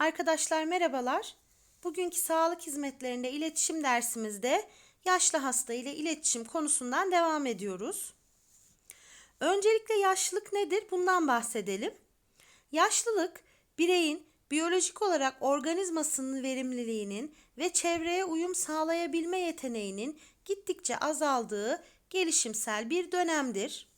Arkadaşlar merhabalar. Bugünkü sağlık hizmetlerinde iletişim dersimizde yaşlı hasta ile iletişim konusundan devam ediyoruz. Öncelikle yaşlılık nedir? Bundan bahsedelim. Yaşlılık bireyin biyolojik olarak organizmasının verimliliğinin ve çevreye uyum sağlayabilme yeteneğinin gittikçe azaldığı gelişimsel bir dönemdir.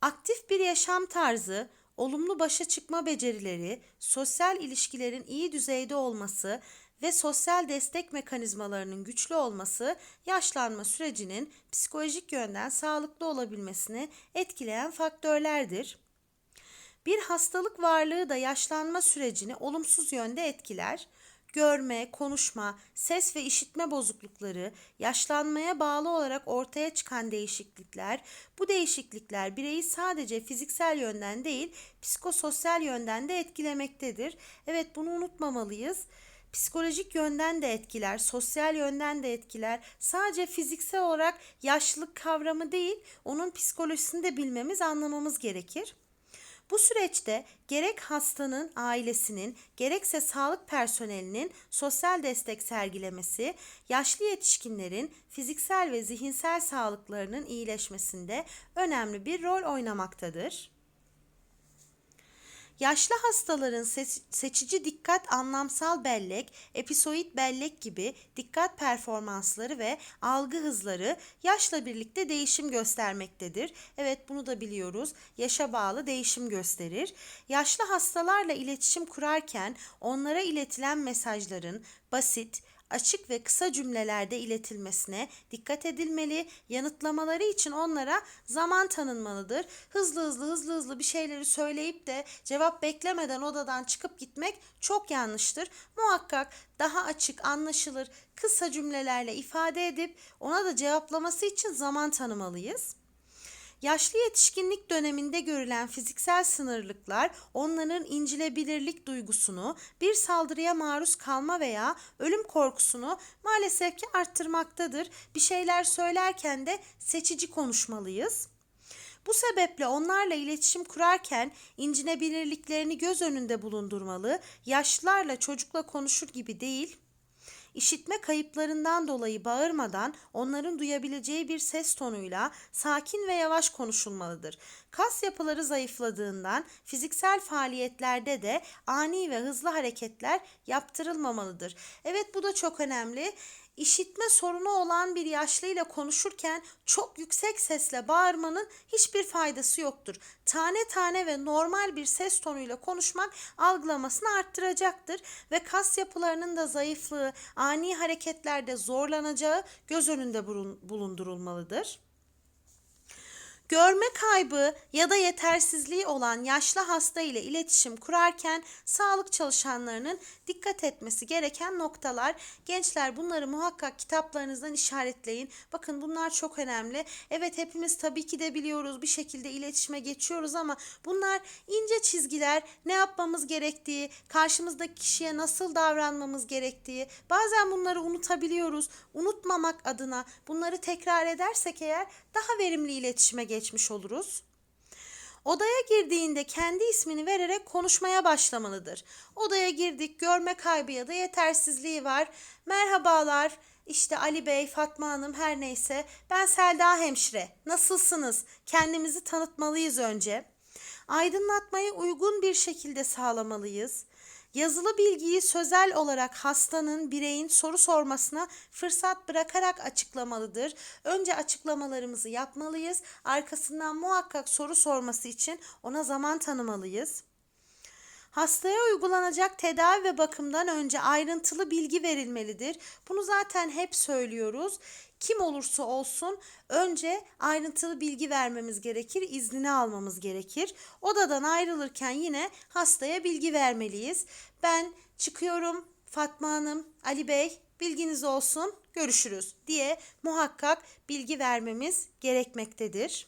Aktif bir yaşam tarzı, olumlu başa çıkma becerileri, sosyal ilişkilerin iyi düzeyde olması ve sosyal destek mekanizmalarının güçlü olması yaşlanma sürecinin psikolojik yönden sağlıklı olabilmesini etkileyen faktörlerdir. Bir hastalık varlığı da yaşlanma sürecini olumsuz yönde etkiler. Görme, konuşma, ses ve işitme bozuklukları, yaşlanmaya bağlı olarak ortaya çıkan değişiklikler, bu değişiklikler bireyi sadece fiziksel yönden değil, psikososyal yönden de etkilemektedir. Evet bunu unutmamalıyız. Psikolojik yönden de etkiler, sosyal yönden de etkiler. Sadece fiziksel olarak yaşlılık kavramı değil, onun psikolojisini de bilmemiz, anlamamız gerekir. Bu süreçte gerek hastanın ailesinin gerekse sağlık personelinin sosyal destek sergilemesi, yaşlı yetişkinlerin fiziksel ve zihinsel sağlıklarının iyileşmesinde önemli bir rol oynamaktadır. Yaşlı hastaların se- seçici dikkat anlamsal bellek, episoid bellek gibi dikkat performansları ve algı hızları yaşla birlikte değişim göstermektedir. Evet bunu da biliyoruz. Yaşa bağlı değişim gösterir. Yaşlı hastalarla iletişim kurarken onlara iletilen mesajların basit, açık ve kısa cümlelerde iletilmesine dikkat edilmeli. Yanıtlamaları için onlara zaman tanınmalıdır. Hızlı hızlı hızlı hızlı bir şeyleri söyleyip de cevap beklemeden odadan çıkıp gitmek çok yanlıştır. Muhakkak daha açık, anlaşılır, kısa cümlelerle ifade edip ona da cevaplaması için zaman tanımalıyız. Yaşlı yetişkinlik döneminde görülen fiziksel sınırlıklar onların incilebilirlik duygusunu, bir saldırıya maruz kalma veya ölüm korkusunu maalesef ki arttırmaktadır. Bir şeyler söylerken de seçici konuşmalıyız. Bu sebeple onlarla iletişim kurarken incinebilirliklerini göz önünde bulundurmalı, yaşlılarla çocukla konuşur gibi değil, İşitme kayıplarından dolayı bağırmadan onların duyabileceği bir ses tonuyla sakin ve yavaş konuşulmalıdır. Kas yapıları zayıfladığından fiziksel faaliyetlerde de ani ve hızlı hareketler yaptırılmamalıdır. Evet bu da çok önemli. İşitme sorunu olan bir yaşlıyla konuşurken çok yüksek sesle bağırmanın hiçbir faydası yoktur. Tane tane ve normal bir ses tonuyla konuşmak algılamasını arttıracaktır ve kas yapılarının da zayıflığı, ani hareketlerde zorlanacağı göz önünde bulundurulmalıdır. Görme kaybı ya da yetersizliği olan yaşlı hasta ile iletişim kurarken sağlık çalışanlarının dikkat etmesi gereken noktalar. Gençler bunları muhakkak kitaplarınızdan işaretleyin. Bakın bunlar çok önemli. Evet hepimiz tabii ki de biliyoruz bir şekilde iletişime geçiyoruz ama bunlar ince çizgiler. Ne yapmamız gerektiği, karşımızdaki kişiye nasıl davranmamız gerektiği. Bazen bunları unutabiliyoruz. Unutmamak adına bunları tekrar edersek eğer daha verimli iletişime geçmiş oluruz. Odaya girdiğinde kendi ismini vererek konuşmaya başlamalıdır. Odaya girdik, görme kaybı ya da yetersizliği var. Merhabalar, işte Ali Bey, Fatma Hanım her neyse. Ben Selda Hemşire. Nasılsınız? Kendimizi tanıtmalıyız önce. Aydınlatmayı uygun bir şekilde sağlamalıyız. Yazılı bilgiyi sözel olarak hastanın, bireyin soru sormasına fırsat bırakarak açıklamalıdır. Önce açıklamalarımızı yapmalıyız. Arkasından muhakkak soru sorması için ona zaman tanımalıyız. Hastaya uygulanacak tedavi ve bakımdan önce ayrıntılı bilgi verilmelidir. Bunu zaten hep söylüyoruz. Kim olursa olsun önce ayrıntılı bilgi vermemiz gerekir, iznini almamız gerekir. Odadan ayrılırken yine hastaya bilgi vermeliyiz. Ben çıkıyorum Fatma Hanım, Ali Bey bilginiz olsun görüşürüz diye muhakkak bilgi vermemiz gerekmektedir.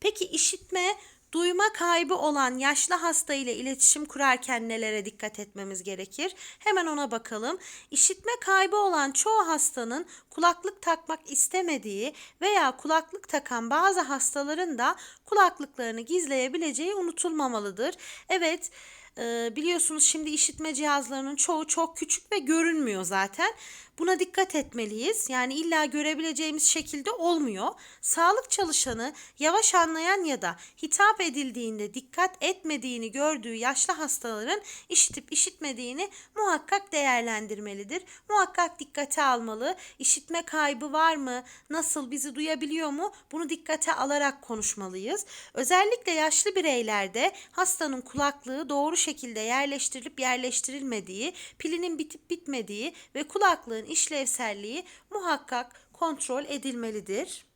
Peki işitme Duyma kaybı olan yaşlı hasta ile iletişim kurarken nelere dikkat etmemiz gerekir? Hemen ona bakalım. İşitme kaybı olan çoğu hastanın kulaklık takmak istemediği veya kulaklık takan bazı hastaların da kulaklıklarını gizleyebileceği unutulmamalıdır. Evet, Ee, biliyorsunuz şimdi işitme cihazlarının çoğu çok küçük ve görünmüyor zaten. Buna dikkat etmeliyiz. Yani illa görebileceğimiz şekilde olmuyor. Sağlık çalışanı yavaş anlayan ya da hitap edildiğinde dikkat etmediğini gördüğü yaşlı hastaların işitip işitmediğini muhakkak değerlendirmelidir. Muhakkak dikkate almalı. İşitme kaybı var mı? Nasıl bizi duyabiliyor mu? Bunu dikkate alarak konuşmalıyız. Özellikle yaşlı bireylerde hastanın kulaklığı doğru şekilde yerleştirilip yerleştirilmediği, pilinin bitip bitmediği ve kulaklığın işlevselliği muhakkak kontrol edilmelidir.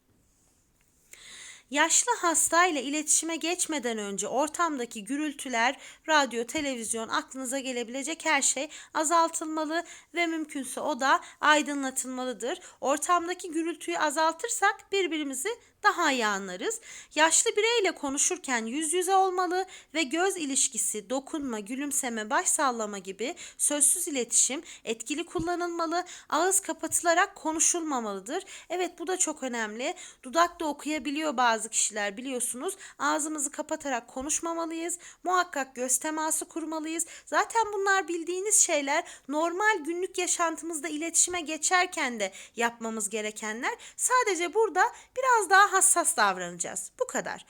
Yaşlı hasta ile iletişime geçmeden önce ortamdaki gürültüler, radyo, televizyon, aklınıza gelebilecek her şey azaltılmalı ve mümkünse o da aydınlatılmalıdır. Ortamdaki gürültüyü azaltırsak birbirimizi daha iyi anlarız. Yaşlı bireyle konuşurken yüz yüze olmalı ve göz ilişkisi, dokunma, gülümseme, baş sallama gibi sözsüz iletişim etkili kullanılmalı. Ağız kapatılarak konuşulmamalıdır. Evet bu da çok önemli. Dudak da okuyabiliyor bazı kişiler biliyorsunuz. Ağzımızı kapatarak konuşmamalıyız. Muhakkak göz teması kurmalıyız. Zaten bunlar bildiğiniz şeyler. Normal günlük yaşantımızda iletişime geçerken de yapmamız gerekenler. Sadece burada biraz daha hassas davranacağız. Bu kadar.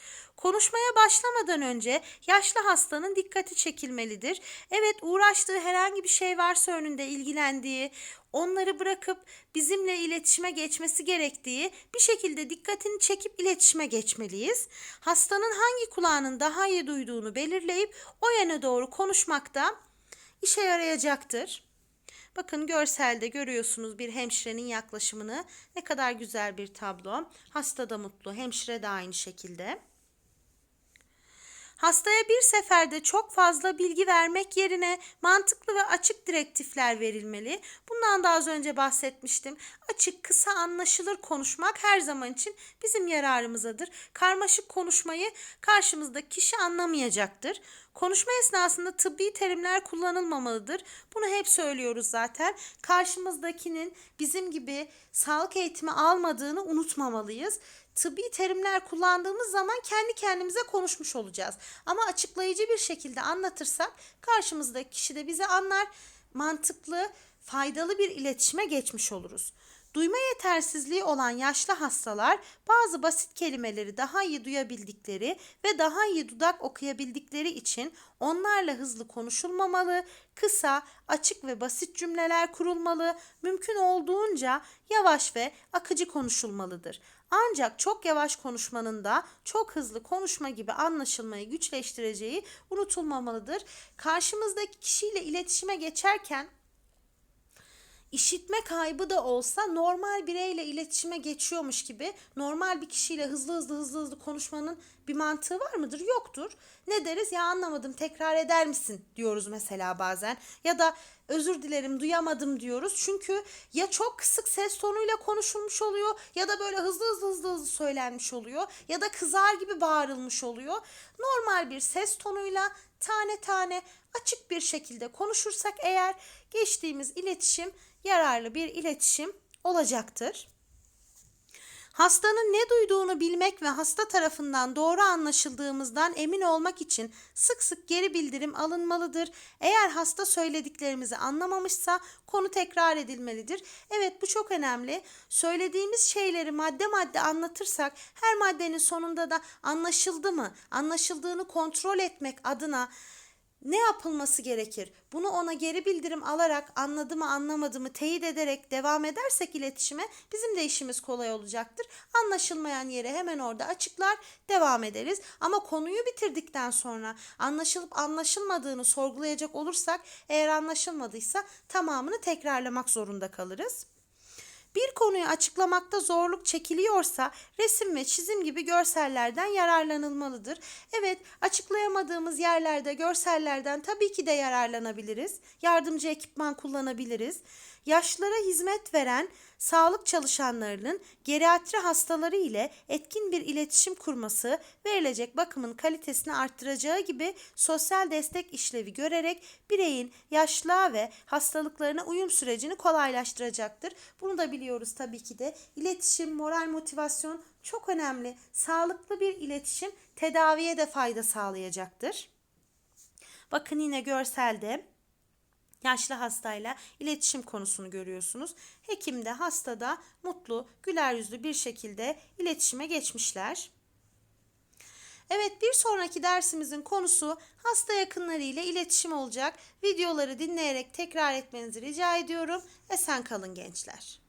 Konuşmaya başlamadan önce yaşlı hastanın dikkati çekilmelidir. Evet uğraştığı herhangi bir şey varsa önünde ilgilendiği, onları bırakıp bizimle iletişime geçmesi gerektiği bir şekilde dikkatini çekip iletişime geçmeliyiz. Hastanın hangi kulağının daha iyi duyduğunu belirleyip o yana doğru konuşmakta işe yarayacaktır. Bakın görselde görüyorsunuz bir hemşirenin yaklaşımını. Ne kadar güzel bir tablo. Hasta da mutlu, hemşire de aynı şekilde. Hastaya bir seferde çok fazla bilgi vermek yerine mantıklı ve açık direktifler verilmeli. Bundan da az önce bahsetmiştim. Açık, kısa, anlaşılır konuşmak her zaman için bizim yararımızadır. Karmaşık konuşmayı karşımızdaki kişi anlamayacaktır. Konuşma esnasında tıbbi terimler kullanılmamalıdır. Bunu hep söylüyoruz zaten. Karşımızdakinin bizim gibi sağlık eğitimi almadığını unutmamalıyız tıbbi terimler kullandığımız zaman kendi kendimize konuşmuş olacağız. Ama açıklayıcı bir şekilde anlatırsak karşımızdaki kişi de bizi anlar, mantıklı, faydalı bir iletişime geçmiş oluruz. Duyma yetersizliği olan yaşlı hastalar bazı basit kelimeleri daha iyi duyabildikleri ve daha iyi dudak okuyabildikleri için onlarla hızlı konuşulmamalı, kısa, açık ve basit cümleler kurulmalı, mümkün olduğunca yavaş ve akıcı konuşulmalıdır. Ancak çok yavaş konuşmanın da çok hızlı konuşma gibi anlaşılmayı güçleştireceği unutulmamalıdır. Karşımızdaki kişiyle iletişime geçerken işitme kaybı da olsa normal bireyle iletişime geçiyormuş gibi normal bir kişiyle hızlı hızlı hızlı hızlı konuşmanın bir mantığı var mıdır? Yoktur. Ne deriz? Ya anlamadım tekrar eder misin diyoruz mesela bazen. Ya da özür dilerim duyamadım diyoruz. Çünkü ya çok kısık ses tonuyla konuşulmuş oluyor ya da böyle hızlı hızlı hızlı hızlı söylenmiş oluyor ya da kızar gibi bağırılmış oluyor. Normal bir ses tonuyla tane tane açık bir şekilde konuşursak eğer geçtiğimiz iletişim yararlı bir iletişim olacaktır. Hastanın ne duyduğunu bilmek ve hasta tarafından doğru anlaşıldığımızdan emin olmak için sık sık geri bildirim alınmalıdır. Eğer hasta söylediklerimizi anlamamışsa konu tekrar edilmelidir. Evet bu çok önemli. Söylediğimiz şeyleri madde madde anlatırsak her maddenin sonunda da anlaşıldı mı, anlaşıldığını kontrol etmek adına ne yapılması gerekir? Bunu ona geri bildirim alarak anladı mı anlamadı mı teyit ederek devam edersek iletişime bizim de işimiz kolay olacaktır. Anlaşılmayan yere hemen orada açıklar devam ederiz. Ama konuyu bitirdikten sonra anlaşılıp anlaşılmadığını sorgulayacak olursak eğer anlaşılmadıysa tamamını tekrarlamak zorunda kalırız. Bir konuyu açıklamakta zorluk çekiliyorsa resim ve çizim gibi görsellerden yararlanılmalıdır. Evet, açıklayamadığımız yerlerde görsellerden tabii ki de yararlanabiliriz. Yardımcı ekipman kullanabiliriz. Yaşlılara hizmet veren sağlık çalışanlarının geriatri hastaları ile etkin bir iletişim kurması verilecek bakımın kalitesini arttıracağı gibi sosyal destek işlevi görerek bireyin yaşlılığa ve hastalıklarına uyum sürecini kolaylaştıracaktır. Bunu da biliyoruz tabii ki de. İletişim, moral motivasyon çok önemli. Sağlıklı bir iletişim tedaviye de fayda sağlayacaktır. Bakın yine görselde yaşlı hastayla iletişim konusunu görüyorsunuz. Hekim de hasta da mutlu, güler yüzlü bir şekilde iletişime geçmişler. Evet bir sonraki dersimizin konusu hasta yakınları ile iletişim olacak. Videoları dinleyerek tekrar etmenizi rica ediyorum. Esen kalın gençler.